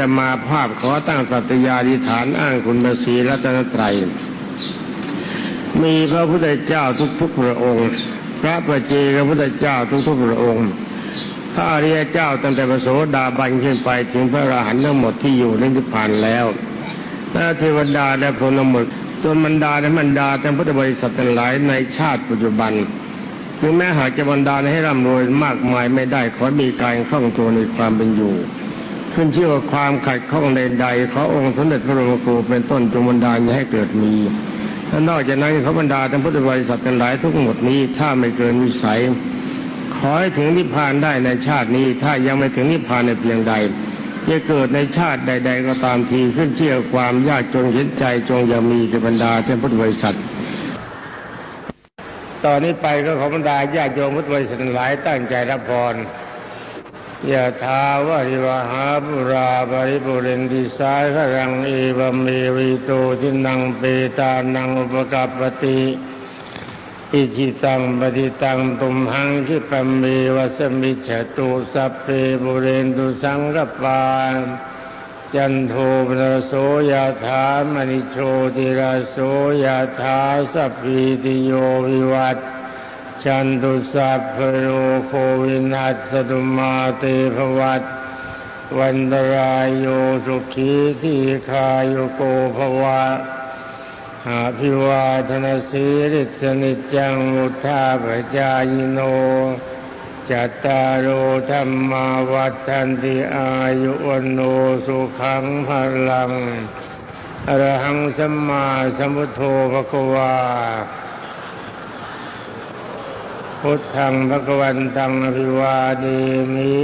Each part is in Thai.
ตมาภาพขอตั้งสัตยาธิฐานอ้างคุณพระศรีรัตนตรัย มีพระพุทธเจ้าทุกๆพระองค์ พระประเจพระพุทธเจ้าทุกๆพระองค์พระอริยเจ้าตั้งแต่พระโสดาบันขึ้นไปถึงพระอรหันต์ทั้งหมดที่อยู่ในนิพพานแล้วและเทวดาและพรหมหมดจนบรรดาและบรรดาทั้งพุทธบริษัททั้งหลายในชาติปัจจุบันถึงแม้หากจะบรรดาให้ร่ำรวยมากมายไม่ได้ขอมีการคล่องตัวในความเป็นอยู่ ขึ้นชื่อว่าความขัดข้องใดๆขอองค์สมเด็จพระบรมครูเป็นต้นจงบรรดาลให้เกิดมีและนอกจากนั้นเขาบรรดาทั้งพุทธบริษัททั้งหลายทั้งหมดนี้ถ้าไม่เกินวิสัย ขอให้ถึงนิพพานได้ในชาตินี้ ถ้ายังไม่ถึงนิพพานในเพียงใดจะเกิดในชาติใด ๆ ก็ตามทีขึ้นเชื่อความยากจนเห็นใจจงอย่ามีก่บรรดาท่านพุทธบริษัท ตอนนี้ไปก็ขอบรรดาญาติโยมพุทธบริษัทหลายตั้งใจรับพร ยะถาวาริวหาปุราบริปุเรนติสายขรังเอวเมวิโตทินังเปตานังอุปกัปปติอิจิตังปฏิตังตุมหังคิปเมวัสมิฉตุสัพเพบุเรนตุสังกปาจันโทปนรโสยะถามณิโชติราโสยะถาสัพพิติโยวิวัต ชันตุสัพพโรโควินัสตุมาเตภวัตวันตรายโยสุขีทีคายโกภวะหาพิวาธนสีริสนิจจังมุทาปจายโนจัตตารโอธรรมาวัฏันติอายุวันโนสุขังพลังอรหังสัมมาสัมพุทโธภควา พุทธังพระกวันตังอภิวาเดมิ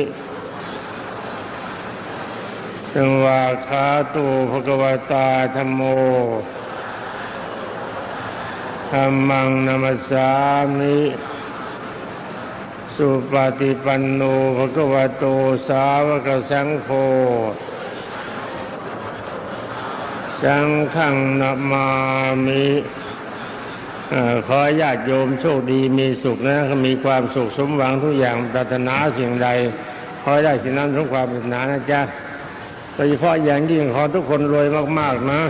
สังวาคาตูภะกวตาธรรมโมธรรมังนัมสสามิ สุปฏิปันโนภะกวโตสาวกสังโฆ สังฆังนามามิ ขอญาติโยมโชคดีมีสุขนะมีความสุขสมหวังทุกอย่างปรารถนาสิ่งใด ขอได้สิ่งนั้นสมความปรารถนานะจ๊ะโดยเฉพาะอย่างยิ่งขอทุกคนรวยมากๆนะ